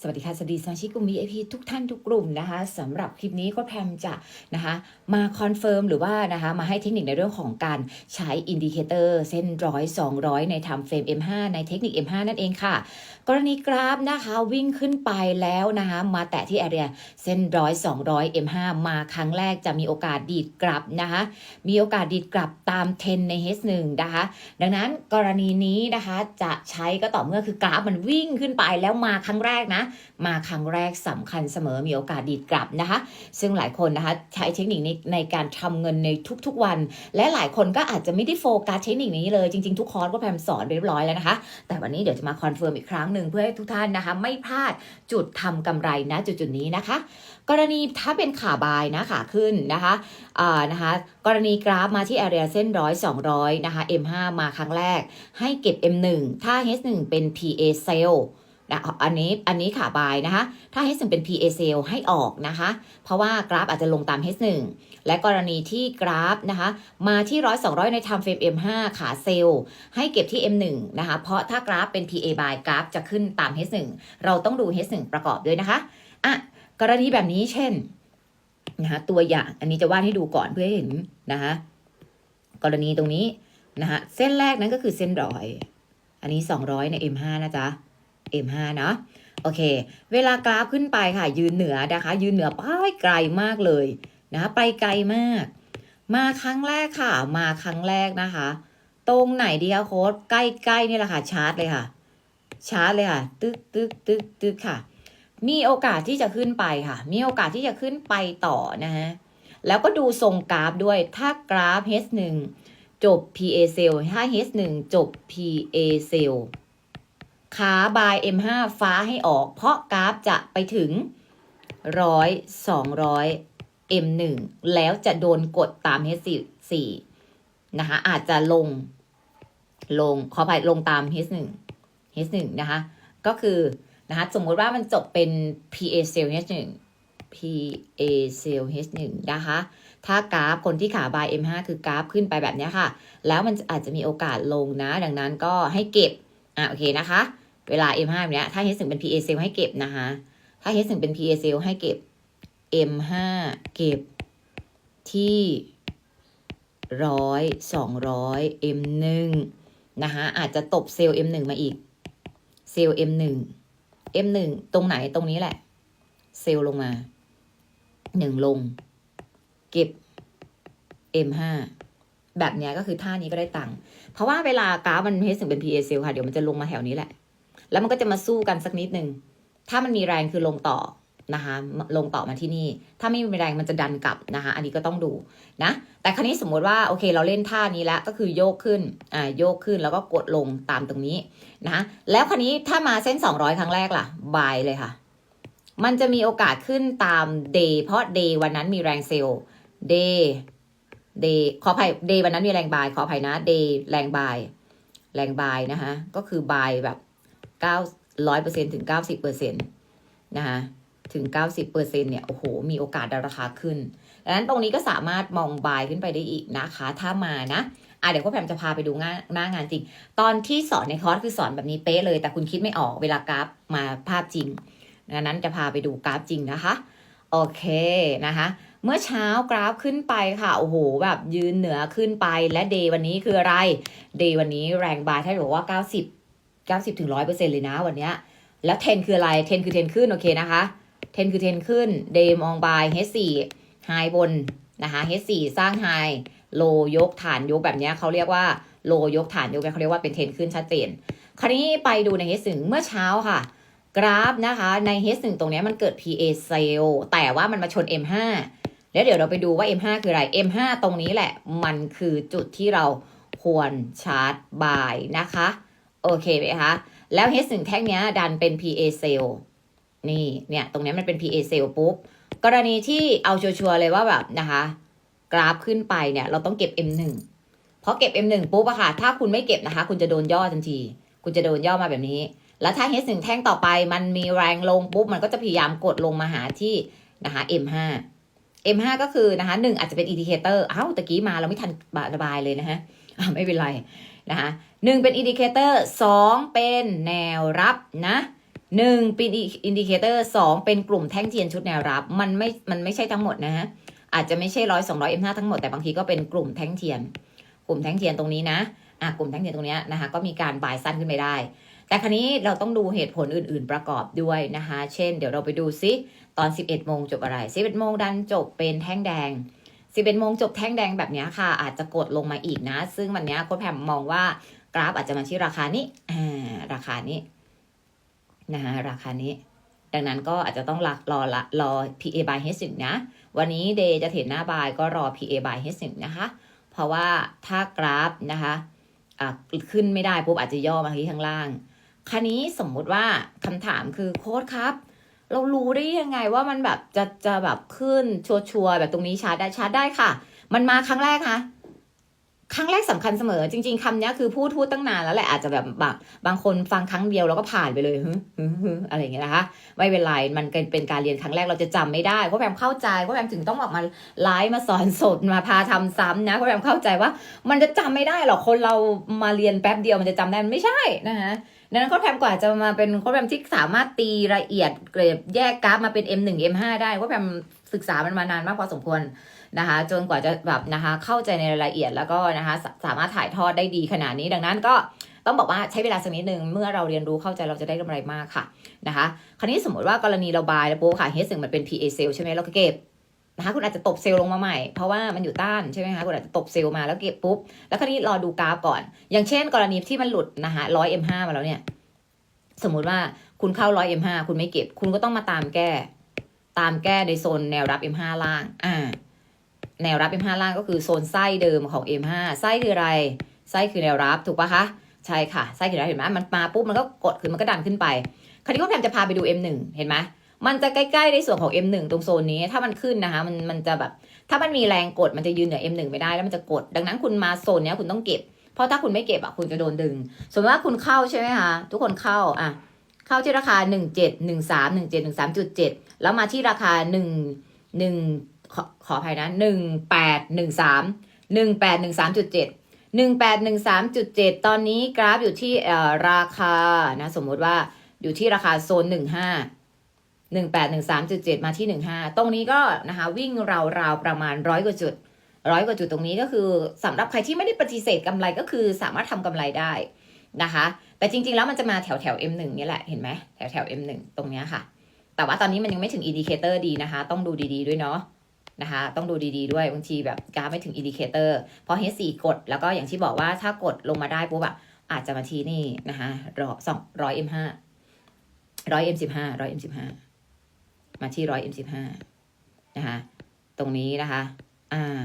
สวัสดีค่ะ สวัสดีสมาชิกกลุ่ม VIP ทุกท่านทุกกลุ่มนะคะสำหรับคลิปนี้ก็แพมจะนะคะมาคอนเฟิร์มหรือว่านะคะมาให้เทคนิคในเรื่องของการใช้อินดิเคเตอร์เส้นร้อยสองร้อยในทำเฟรม M5 ในเทคนิค M5 นั่นเองค่ะ กรณีกราฟนะคะวิ่งขึ้นไปแล้วนะคะมาแตะที่ area เส้นร้อยสองร้อย M5 มาครั้งแรกจะมีโอกาสดีดกลับนะคะมีโอกาสดีดกลับตามเทรนใน H1 นะคะดังนั้นกรณีนี้นะคะจะใช้ก็ต่อเมื่อคือกราฟมันวิ่งขึ้นไปแล้วมาครั้งแรกนะมาครั้งแรกสำคัญเสมอมีโอกาสดีดกลับนะคะ ซึ่งหลายคนนะคะใช้เทคนิคนี้ในการทำเงินในทุกๆวัน และหลายคนก็อาจจะไม่ได้โฟกัสเทคนิคนี้เลยจริงๆทุกคอร์สก็แพมสอนเรียบร้อยแล้วนะคะ แต่วันนี้เดี๋ยวจะมาคอนเฟิร์มอีกครั้งหนึ่งเพื่อให้ทุกท่านนะคะ ไม่พลาดจุดทำกำไรนะจุดๆนี้นะคะ กรณีถ้าเป็นขาบายนะขาขึ้นนะคะอ่านะคะ กรณีกราฟมาที่ area เส้นร้อยสองร้อยนะคะ M5 มาครั้งแรกให้เก็บ M1 ถ้า H1 เป็น PA sale นะอันนี้อันนี้ขาบายนะคะ ถ้า H1 เป็น PA sale ให้ออกนะคะ เพราะว่ากราฟอาจจะลงตาม H1 และกรณีที่กราฟนะคะ มาที่ร้อยสองร้อยใน time frame M5 ขาเซลล์ให้เก็บที่ M1 นะคะ เพราะถ้ากราฟเป็น PA buy กราฟจะขึ้นตาม H1 เราต้องดู H1 ประกอบด้วยนะคะอะกรณีแบบนี้เช่นนะคะตัวอย่างอันนี้จะวาดให้ดูก่อนเพื่อเห็นนะคะกรณีตรงนี้นะคะเส้นแรกนั้นก็คือเส้นร้อย อันนี้200ใน M5 นะจ๊ะ M5 เนาะโอเค เวลากราฟขึ้นไปค่ะ ยืนเหนือนะคะ ยืนเหนือไปไกลมากเลยนะ ไปไกลมาก มาครั้งแรกค่ะ มาครั้งแรกนะคะ ตรงไหนดีคะโค้ดใกล้ๆนี่แหละค่ะชาร์จเลยค่ะ ชาร์จเลยค่ะ ตึกตึกตึกตึกค่ะ มีโอกาสที่จะขึ้นไปค่ะ มีโอกาสที่จะขึ้นไปต่อนะฮะ แล้วก็ดูทรงกราฟด้วย ถ้ากราฟ H1 จบ PA sale ถ้า H1 จบ PA sale ขาบาย M5 ฟ้าให้ออก เพราะกราฟจะไปถึงร้อยสองร้อย M1 แล้วจะโดนกดตาม H4 นะคะอาจจะลง ลงขออภัยลงตาม H1 H1 นะคะก็คือนะคะสมมติว่ามันจบเป็น PA sale H1 PA sale H1 นะคะ ถ้ากราฟคนที่ขาบาย M5 คือกราฟขึ้นไปแบบนี้ค่ะ แล้วมันอาจจะมีโอกาสลงนะ ดังนั้นก็ให้เก็บ อะโอเคนะคะ เวลา M5 เนี้ยถ้า H1 เป็น PA sale ให้เก็บนะคะ ถ้า H1 เป็น PA sale ให้เก็บ M5 เก็บที่ร้อยสองร้อย M1 นะคะอาจจะตบเซลล์ M1 มาอีก เซลล์ M1 M1 ตรงไหนตรงนี้แหละ เซลล์ลงมาหนึ่งลง เก็บ M5 แบบเนี้ยก็คือท่านี้ก็ได้ตังค์ เพราะว่าเวลากราฟมันเฮสถึงเป็น PA เซลค่ะ เดี๋ยวมันจะลงมาแถวนี้แหละ แล้วมันก็จะมาสู้กันสักนิดหนึ่งถ้ามันมีแรงคือลงต่อนะคะลงต่อมาที่นี่ ถ้าไม่มีแรงมันจะดันกลับนะคะ อันนี้ก็ต้องดูนะ แต่ครั้นี้สมมติว่าโอเคเราเล่นท่านี้แล้วก็คือโยกขึ้นอ่าโยกขึ้นแล้วก็กดลงตามตรงนี้นะคะแล้วครั้นี้ถ้ามาเส้น 200 ครั้งแรกล่ะบายเลยค่ะ มันจะมีโอกาสขึ้นตามเดย์เพราะเดย์วันนั้นมีแรงเซลล์เดย์เดย์ขออภัยเดย์วันนั้นมีแรงบายขออภัยนะเดย์แรงบายแรงบายนะคะก็คือบายแบบ เก้าร้อยเปอร์เซ็นถึงเก้าสิบเปอร์เซ็นนะคะถึงเก้าสิบเปอร์เซ็นเนี่ย โอ้โห มีโอกาสดราคาขึ้นดังนั้นตรงนี้ก็สามารถมองบายขึ้นไปได้อีกนะคะ ถ้ามานะอะเดี๋ยวพ่อแพมจะพาไปดูงานหน้างานจริง ตอนที่สอนในคอร์สคือสอนแบบนี้เป๊ะเลย แต่คุณคิดไม่ออกเวลากราฟมาภาพจริงดังนั้นจะพาไปดูกราฟจริงนะคะ โอเคนะคะ เมื่อเช้ากราฟขึ้นไปค่ะ โอ้โห แบบยืนเหนือขึ้นไปและเดย์วันนี้คืออะไร เดย์วันนี้แรงบายถ้าบอกว่า 90 90ถึง100%เปอร์เซ็นเลยนะวันเนี้ย แล้วเทนคืออะไรเทนคือเทนขึ้นโอเคนะคะเทนคือเทนขึ้นเดมองบาย H4 ไฮบนนะคะ H4 สร้างไฮโลยกฐานยกแบบนี้เขาเรียกว่าโลยกฐานยกเขาเรียกว่าเป็นเทนขึ้นชัดเจน คราวนี้ไปดูใน H1 เมื่อเช้าค่ะ กราฟนะคะใน H1 ตรงนี้มันเกิด PA sale แต่ว่ามันมาชน M5 แล้วเดี๋ยวเราไปดูว่า M5 คืออะไร M5 ตรงนี้แหละมันคือจุดที่เราควรชาร์จบายนะคะ โอเคไหมคะ แล้ว H1 แท่งเนี้ยดันเป็น PA sale นี่เนี่ยตรงนี้มันเป็น PA sale ปุ๊บ กรณีที่เอาชัวร์เลยว่าแบบนะคะ กราฟขึ้นไปเนี่ยเราต้องเก็บ M1 เพราะเก็บ M1 ปุ๊บอะค่ะ ถ้าคุณไม่เก็บนะคะ คุณจะโดนย่อทันที คุณจะโดนย่อมาแบบนี้ แล้วถ้า H1 แท่งต่อไปมันมีแรงลงปุ๊บมันก็จะพยายามกดลงมาหาที่นะคะ M5 M5 ก็คือนะคะหนึ่งอาจจะเป็นอินดิเคเตอร์เอ้าตะกี้มาเราไม่ทันระบายเลยนะฮะไม่เป็นไร นะคะหนึ่งเป็นอินดิเคเตอร์สองเป็นแนวรับนะหนึ่งเป็นอินดิเคเตอร์สองเป็นกลุ่มแท่งเทียนชุดแนวรับ มันไม่มันไม่ใช่ทั้งหมดนะฮะอาจจะไม่ใช่ร้อยสองร้อยเอ็มห้าทั้งหมดแต่บางทีก็เป็นกลุ่มแท่งเทียน กลุ่มแท่งเทียนตรงนี้นะอะกลุ่มแท่งเทียนตรงนี้นะคะก็มีการบ่ายสั้นขึ้นไปได้ แต่ครั้นี้เราต้องดูเหตุผลอื่น ๆประกอบด้วยนะคะ เช่น เดี๋ยวเราไปดูซิตอน 11โมงจบอะไร11โมงดันจบเป็นแท่งแดง 11โมงจบแท่งแดงแบบนี้ค่ะ อาจจะกดลงมาอีกนะ ซึ่งวันนี้โค้ชแพมมองว่ากราฟอาจจะมาที่ราคานี้อ่าราคานี้นะคะราคานี้ ดังนั้นก็อาจจะต้องรอรอละรอ PA by H 1นะ วันนี้เดย์จะเห็นหน้าบายก็รอ PA by H 1นะคะ เพราะว่าถ้ากราฟนะคะอะขึ้นไม่ได้ปุ๊บอาจจะย่อมาที่ข้างล่างคราวนี้สมมุติว่าคำถามคือโค้ดครับ เรารู้ได้ยังไงว่ามันแบบจะจะแบบขึ้นชัวร์แบบตรงนี้ชาร์จได้ชาร์จได้ค่ะ มันมาครั้งแรกคะครั้งแรกสำคัญเสมอจริง ๆคำนี้คือพูดพูดตั้งนานแล้วแหละอาจจะแบบบางบางคนฟังครั้งเดียวแล้วก็ผ่านไปเลยฮึฮึอะไรอย่างเงี้ยนะคะไม่เป็นไรมันเป็นการเรียนครั้งแรกเราจะจำไม่ได้เพราะแบมเข้าใจเพราะแบมถึงต้องออกมาไลฟ์มาสอนสดมาพาทำซ้ำนะเพราะแบมเข้าใจว่า มันจะจำไม่ได้หรอกคนเรามาเรียนแป๊บเดียวมันจะจำได้มันไม่ใช่นะคะ ดังนั้นโค้ดแพมกว่าจะมาเป็นโค้ดแพมที่สามารถตีละเอียดเกรดแยกกราฟมาเป็น M1 M5 ได้โค้ดแพมศึกษามันมานานมากพอสมควรนะคะ จนกว่าจะแบบนะคะเข้าใจในรายละเอียดแล้วก็นะคะสสามารถถ่ายทอดได้ดีขนาดนี้ดังนั้นก็ต้องบอกว่าใช้เวลาสักนิดหนึ่งเมื่อเราเรียนรู้เข้าใจเราจะได้กำไรมากค่ะนะคะ คราวนี้สมมติว่ากรณีเราบายแล้วปุ๊บค่ะเฮสซึ่งมันเป็น PA เซลใช่ไหมเราก็เก็บ นะคะคุณอาจจะตบเซลล์ลงมาใหม่ เพราะว่ามันอยู่ต้านใช่ไหมคะคุณอาจจะตบเซลล์มาแล้วเก็บปุ๊บ แล้วคราวนี้รอดูกราฟก่อน อย่างเช่น กรณีที่มันหลุดนะคะร้อยเอ็มห้ามาแล้วเนี่ย สมมุติว่าคุณเข้าร้อยเอ็มห้าคุณไม่เก็บ คุณก็ต้องมาตามแก้ ตามแก้ในโซนแนวรับ M5 ล่าง อ่า แนวรับ M5 ล่างก็คือโซนไส้เดิมของ M5 ไส้คืออะไร ไส้คือแนวรับถูกปะคะ ใช่ค่ะ ไส้คือแนวรับเห็นไหมมันมาปุ๊บมันก็กดขึ้นมันก็ดันขึ้นไป คราวนี้ก็แพมจะพาไปดู M1 เห็นไหม มันจะใกล้ๆในส่วนของ M1 ตรงโซนนี้ ถ้ามันขึ้นนะคะ มันมันจะแบบ ถ้ามันมีแรงกดมันจะยืนเหนือ M1 ไม่ได้แล้วมันจะกด ดังนั้นคุณมาโซนเนี้ยคุณต้องเก็บ เพราะถ้าคุณไม่เก็บอะคุณจะโดนดึง สมมติว่าคุณเข้าใช่ไหมคะ ทุกคนเข้าอะ เข้าที่ราคา 1 7 1 3 1 7 1 3 7 แล้วมาที่ราคา 1 1 ขอขออภัยนะ 1 8 1 3 1 8 1 3 7 1 8 1 3 7 ตอนนี้กราฟอยู่ที่ราคานะสมมติว่าอยู่ที่ราคาโซน 15 1 8 1 3 7 มาที่ 15 ตรงนี้ก็นะคะวิ่งราวๆประมาณร้อยกว่าจุดร้อยกว่าจุดตรงนี้ก็คือสำหรับใครที่ไม่ได้ปฏิเสธกำไรก็คือสามารถทำกำไรได้นะคะ แต่จริงๆแล้วมันจะมาแถวแถว M1 นี่แหละเห็นไหมแถวแถว M1 ตรงเนี้ยค่ะ แต่ว่าตอนนี้มันยังไม่ถึงอินดิเคเตอร์ดีนะคะ ต้องดูดีๆด้วยเนาะนะคะ ต้องดูดีๆด้วยบางทีแบบกราฟไม่ถึงอินดิเคเตอร์พอ H4 กด แล้วก็อย่างที่บอกว่าถ้ากดลงมาได้ปุ๊บอะอาจจะมาทีนี่นะคะรอสองร้อย M5 ร้อย M15 ร้อย M15 มา มาที่ร้อย M15 นะคะตรงนี้นะคะ อ่า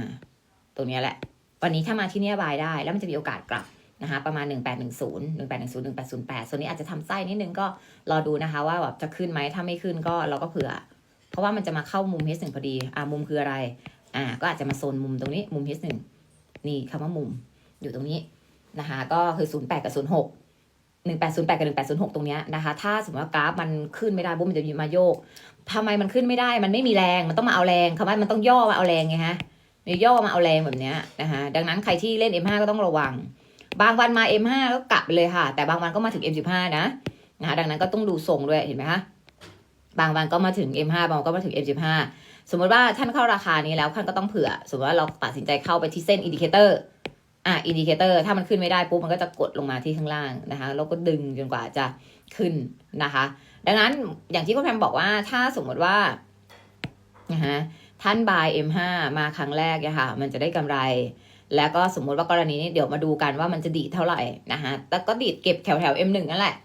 ตรงนี้แหละ วันนี้ถ้ามาที่เนี่ยบายได้ แล้วมันจะมีโอกาสกลับนะคะประมาณ 1810 1810 1808ส่วนนี้อาจจะทำไส้นิดนึงก็รอดูนะคะ ว่าแบบจะขึ้นไหมถ้าไม่ขึ้นก็เราก็เผื่อ เพราะว่ามันจะมาเข้ามุม H1 พอดี อ่ามุมคืออะไร อ่า ก็อาจจะมาโซนมุมตรงนี้มุม H1 นี่คำว่ามุมอยู่ตรงนี้นะคะ ก็คือ 08 กับ 06 1808 กับ 1806 ตรงเนี้ยนะคะ ถ้าสมมติว่ากราฟมันขึ้นไม่ได้ปุ๊บมันจะมีมาโยกทำไมมันขึ้นไม่ได้ มันไม่มีแรง มันต้องมาเอาแรงคำว่ามันต้องย่อมาเอาแรงไงฮะมีย่อมาเอาแรงแบบเนี้ยนะคะดังนั้นใครที่เล่น M5 ก็ต้องระวัง บางวันมา M5 ก็กลับไปเลยค่ะ แต่บางวันก็มาถึง M15 นะนะคะดังนั้นก็ต้องดูทรงด้วยเห็นไหมคะบางวันก็มาถึง M5 บางวันก็มาถึง M15 สมมติว่าท่านเข้าราคานี้แล้วท่านก็ต้องเผื่อ สมมติว่าเราตัดสินใจเข้าไปที่เส้นอินดิเคเตอร์ อะอินดิเคเตอร์ถ้ามันขึ้นไม่ได้ปุ๊บมันก็จะกดลงมาที่ข้างล่างนะคะแล้วก็ดึงจนกว่าจะขึ้นนะคะ ดังนั้นอย่างที่คุณแพมบอกว่าถ้าสมมติว่านะคะท่านบาย M5 มาครั้งแรกเนี่ยค่ะมันจะได้กำไร แล้วก็สมมุติว่ากรณีนี้เดี๋ยวมาดูกันว่ามันจะดีเท่าไหร่นะคะแต่ก็ดีดเก็บแถวแถว M1 นั่นแหละ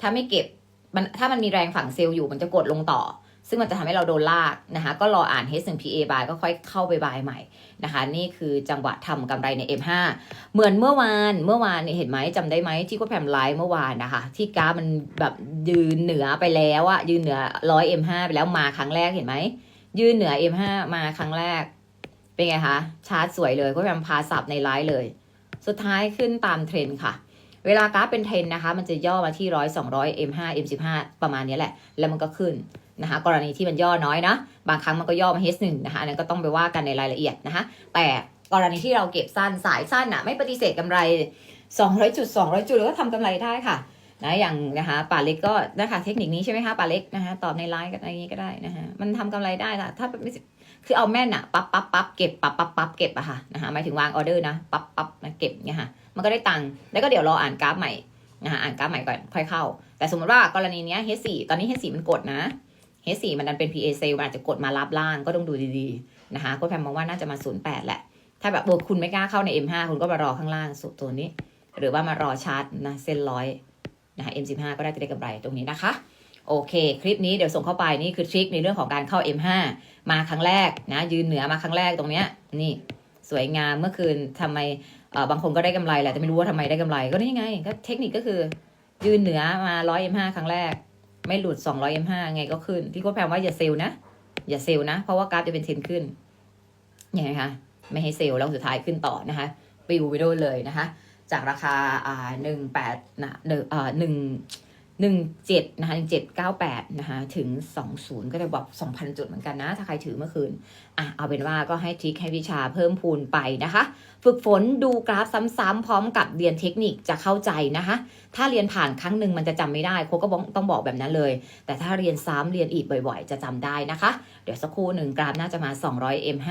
ถ้าไม่เก็บมันถ้ามันมีแรงฝั่งเซลล์อยู่มันจะกดลงต่อ ซึ่งมันจะทำให้เราโดนลากนะคะ ก็รออ่าน H1PA บายก็ค่อยเข้าไปบายใหม่นะคะ นี่คือจังหวะทำกำไรใน M5 เหมือนเมื่อวานเมื่อวานเห็นไหมจำได้ไหมที่ก็แพมไลฟ์เมื่อวานนะคะ ที่กราฟมันแบบยืนเหนือไปแล้วอะยืนเหนือร้อย M5 ไปแล้วมาครั้งแรกเห็นไหมยืนเหนือ M5 มาครั้งแรก เป็นไงคะชาร์ตสวยเลยก็พยายามพาสับในไลฟ์เลย สุดท้ายขึ้นตามเทรนด์ค่ะเวลากราฟเป็นเทรนด์นะคะ มันจะย่อมาที่ร้อยสองร้อย M5 M15 ประมาณนี้แหละ แล้วมันก็ขึ้น นะคะกรณีที่มันย่อน้อยนะบางครั้งมันก็ย่อมา H1 นะคะอันนั้นก็ต้องไปว่ากันในรายละเอียดนะคะแต่กรณีที่เราเก็บสั้นสายสั้นอะไม่ปฏิเสธกำไร 200 จุด 200 จุดแล้วก็ทำกำไรได้ค่ะนะอย่างนะคะป่าเล็กก็นะคะเทคนิคนี้ใช่ไหมคะป่าเล็กนะคะตอบในไลน์ก็อะไรอย่างนี้ก็ได้นะคะมันทำกำไรได้ค่ะถ้าไม่คือเอาแม่นอะปั๊บปั๊บปั๊บเก็บปั๊บปั๊บปั๊บเก็บอะค่ะนะคะหมายถึงวางออเดอร์นะปั๊บปั๊บนะเก็บเนี่ยค่ะมันก็ได้ตังค์แล้วก็เดี๋ยวรออ่านกราฟใหม่นะคะอ่านกราฟใหม่ก่อนค่อยเข้า แต่สมมติว่ากรณีเนี้ย H4 ตอนนี้ H4 มันกดนะ H4 มันดันเป็น PA sale มันอาจจะกดมารับล่างก็ต้องดูดีๆนะคะก็แพมมองว่าน่าจะมา 08 แหละ ถ้าแบบโอ้คุณไม่กล้าเข้าใน M5 คุณก็มารอข้างล่างสุดตัวนี้ หรือว่ามารอชาร์จนะเส้นร้อยนะคะ M15 ก็ได้จะได้กำไรตรงนี้นะคะโอเค คลิปนี้เดี๋ยวส่งเข้าไปนี่คือทริคในเรื่องของการเข้า M5 มาครั้งแรกนะ ยืนเหนือมาครั้งแรกตรงเนี้ยนี่สวยงามเมื่อคืนทำไมเอ่อบางคนก็ได้กำไรแหละแต่ไม่รู้ว่าทำไมได้กำไรก็นี่ไงก็เทคนิคก็คือ ยืนเหนือมา100 M5 ครั้งแรก ไม่หลุด 200 M5 ไงก็ขึ้น พี่โค้ชแพมว่าอย่าเซลนะ อย่าเซลนะ เพราะว่ากราฟจะเป็นเทรนขึ้นยังไงคะ ไม่ให้เซลล์แล้วสุดท้ายขึ้นต่อนะคะปิวไปโดนเลยนะคะ จากราคาอ่าหนึ่งแปดนะหนึ่งอ่าหนึ่ง หนึ่งเจ็ดนะคะหนึ่งเจ็ดเก้าแปดนะคะถึงสองศูนย์ก็จะบอกสองพันจุดเหมือนกันนะ ถ้าใครถือเมื่อคืนอะเอาเป็นว่าก็ให้ทริคให้วิชาเพิ่มพูนไปนะคะ ฝึกฝนดูกราฟซ้ำๆพร้อมกับเรียนเทคนิคจะเข้าใจนะคะ ถ้าเรียนผ่านครั้งหนึ่งมันจะจำไม่ได้โค้ก็ต้องบอกแบบนั้นเลย แต่ถ้าเรียนซ้ำเรียนอีกบ่อยๆ จะจำได้นะคะ เดี๋ยวสักครู่หนึ่งกราฟน่าจะมา 200 M5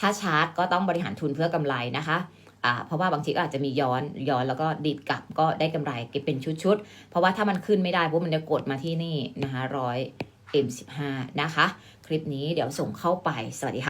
ถ้าชาร์จก็ต้องบริหารทุนเพื่อกำไรนะคะ เพราะว่าบางทีก็อาจจะมีย้อนย้อนแล้วก็ดีดกลับก็ได้กำไรเก็บเป็นชุดๆ เพราะว่าถ้ามันขึ้นไม่ได้ปุ๊บมันจะกดมาที่นี่นะคะร้อย M15 นะคะ คลิปนี้เดี๋ยวส่งเข้าไปสวัสดีค่ะ